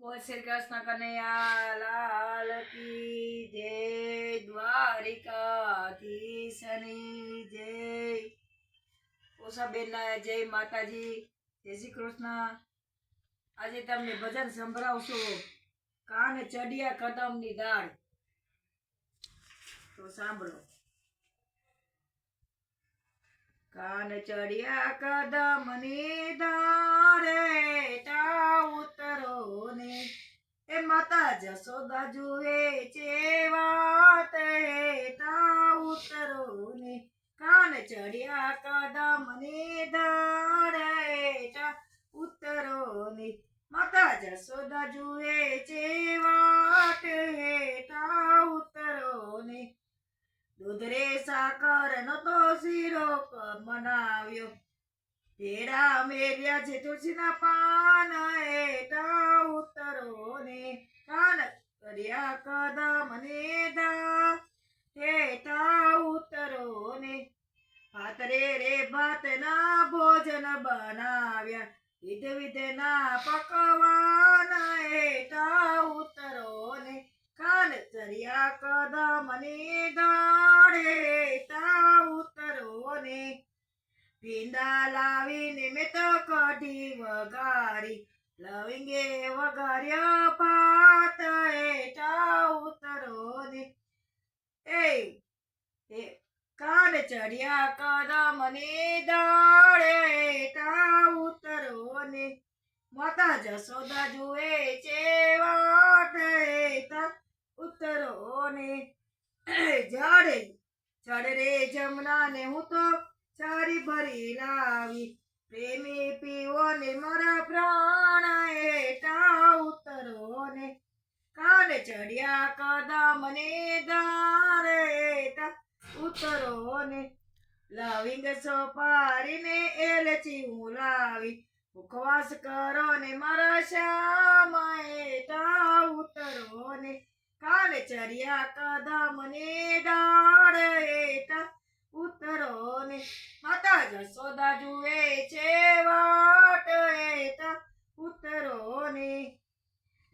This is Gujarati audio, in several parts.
બોલ શ્રી કૃષ્ણ કનૈયા કી જય, દ્વારિકાધીશની જય. ઉષાબેનના જય માતાજી, જય શ્રી કૃષ્ણ. આજે તમને ભજન સંભળાવશું. કાન ચડિયા કદમની દાળ. તો સાંભળો. કાન ચડિયા કદમની માતા જશોદા જુએ ચેવા તે તા ઉતરો ને કાન ચડિયા કદમની દાળે ટા ઉતરો ને માતા જશોદા જુએ છે તે તા ઉતરો ને દૂધરે સાકર નો તો શીરો મનાવ્યો. ભેડા મેર્યા છે તુલસીના પાન ને કાન કર્યા કદમ ને દા હેઠા ઉતરો ને ભાત રે રે ભાત ના ભોજન બનાવ્યા. વિધ વિધ ના પકવાન હેઠા ઉતરો ને કાન ચર્યા કદમ ને દાડે તા ઉતરો ને. ભીંડા લાવીને મેં કઢી વગાડી લવિંગે વગાડ્યા ભાત ઉતરો ને એ કાન ચડ્યા કદમ ને દાડે હેઠા ઉતરો ને માતા જસોદા જુએ છે વાટ હેઠા ઉતરો ને જડે, જડ રે જમના ને હું તો ચારી ભરી લાવી. પ્રેમી પીવો ને મારા પ્રાણ કાન ચડ્યા કદમ ને હેઠા ઉતરો ને લવિંગ સોપારીને એલચી હું લાવી. ઉપવાસ કરો ને મારા શ્યામ તા ઉતરો ને કાન ચર્યા કદમ ને હેઠા ઉતરો ને માતા જશોદા જુએ છે વાટ હેઠા ઉતરો ને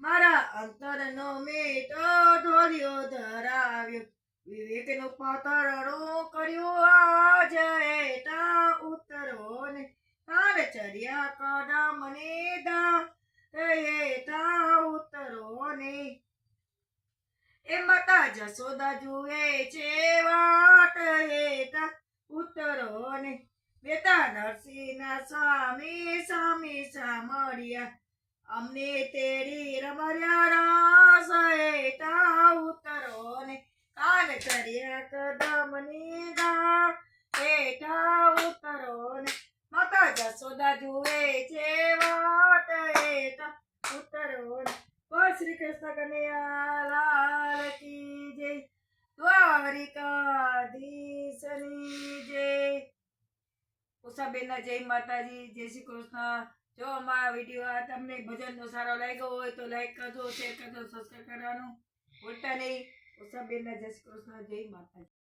મારા અંતરનો મેટો ઢોલિયો ધરાવ્યો વિવેકનું પાતળણું કર્યું આજ એટા ઉતરો ને કાન ચર્યા કદમ ને દા એટા ઉતરો ને એ માતા જસોદા જુએ છે વાટ હેતા ઉતરો ને બેટા નરસિંહના સ્વામી સ્વામી સામળિયા અમને તેરી રમર્યા રાસ કાન ચર્યા કદમ ગા જય દ્વારિકાધીશની જય. માતાજી, જય શ્રી કૃષ્ણ. જો અમારા વીડિયો તમને ભજનનો સારો લાગ્યો હોય તો લાઈક કરજો, શેર કરજો સબસ્ક્રાઈબ કરવાનું ભૂલતા નહીં. ઉષાબેનના જય શ્રી કૃષ્ણ જય માતાજી.